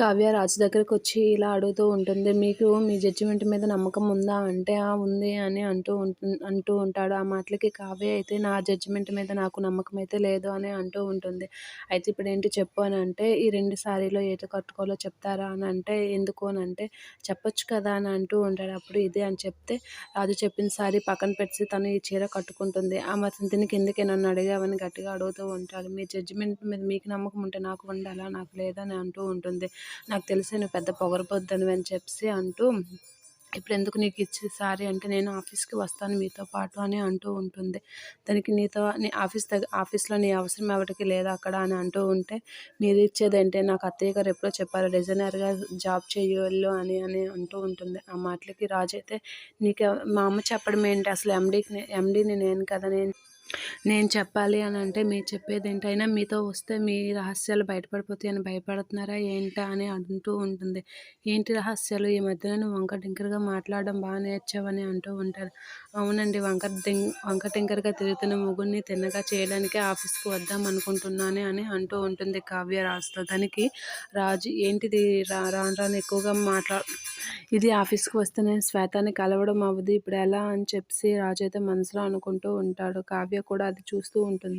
కావ్య రాజు దగ్గరకు వచ్చి ఇలా అడుగుతూ ఉంటుంది మీకు మీ జడ్జిమెంట్ మీద నమ్మకం ఉందా? అంటే ఆ ఉంది అని అంటూ ఉంటుంది అంటూ ఉంటాడు. ఆ మాటలకి కావ్య అయితే నా జడ్జిమెంట్ మీద నాకు నమ్మకం అయితే లేదు అని అంటూ ఉంటుంది. అయితే ఇప్పుడు ఏంటి చెప్పు అని అంటే ఈ రెండు సారీలో ఏది కట్టుకోవాలో చెప్తారా అని అంటే ఎందుకు అని అంటే చెప్పొచ్చు కదా అని అంటూ ఉంటాడు. అప్పుడు ఇదే అని చెప్తే రాజు చెప్పిన సారీ పక్కన పెట్టి తను ఈ చీర కట్టుకుంటుంది. ఆ మాత్రం కిందకి ఎందుకే నన్ను అడిగావని గట్టిగా అడుగుతూ ఉంటాడు. మీ జడ్జిమెంట్ మీద మీకు నమ్మకం ఉంటే నాకు ఉండాలా? నాకు లేదని అంటూ ఉంటుంది. నాకు తెలిసి నువ్వు పెద్ద పొగరబోద్దని అని చెప్పి అంటూ ఇప్పుడు ఎందుకు నీకు ఇచ్చే సారీ అంటే నేను ఆఫీస్కి వస్తాను మీతో పాటు అని అంటూ ఉంటుంది. దానికి నీతో నీ ఆఫీస్ దగ్గర ఆఫీస్లో నీ అవసరం ఎవరికి లేదా అక్కడ అని అంటూ ఉంటే మీరు ఇచ్చేది అంటే నాకు అత్తయ్య గారు ఎప్పుడో చెప్పారు డిజైనర్గా జాబ్ చేయవల్లు అని అని అంటూ ఉంటుంది. ఆ మాటలకి రాజు అయితే నీకు మా అమ్మ చెప్పడం ఏంటి? అసలు ఎండీకి ఎండీని నేను కదా నేను నేను చెప్పాలి అని అంటే మీరు చెప్పేది ఏంటైనా మీతో వస్తే మీ రహస్యాలు బయటపడిపోతాయని భయపడుతున్నారా ఏంటా అని అంటూ ఉంటుంది. ఏంటి రహస్యాలు? ఈ మధ్యన నువ్వు వంక టింకర్గా మాట్లాడడం బాగా నేర్చావని అంటూ ఉంటారు. అవునండి వంక టింక్ వంక టింకర్గా తిరుగుతున్న ముగ్గురిని తిన్నగా చేయడానికి ఆఫీస్కి వద్దాం అనుకుంటున్నాను అని అంటూ ఉంటుంది. కావ్య రాజుతో దానికి రాజు ఏంటిది? రా రాను రాను ఎక్కువగా మాట్లా ఇది ఆఫీస్కి వస్తే నేను శ్వేతాన్ని కలవడం అవ్వదు. ఇప్పుడు ఎలా అని చెప్పి రాజు అయితే మనసులో అనుకుంటూ ఉంటాడు. కావ్య కూడా అది చూస్తూ ఉంటుంది.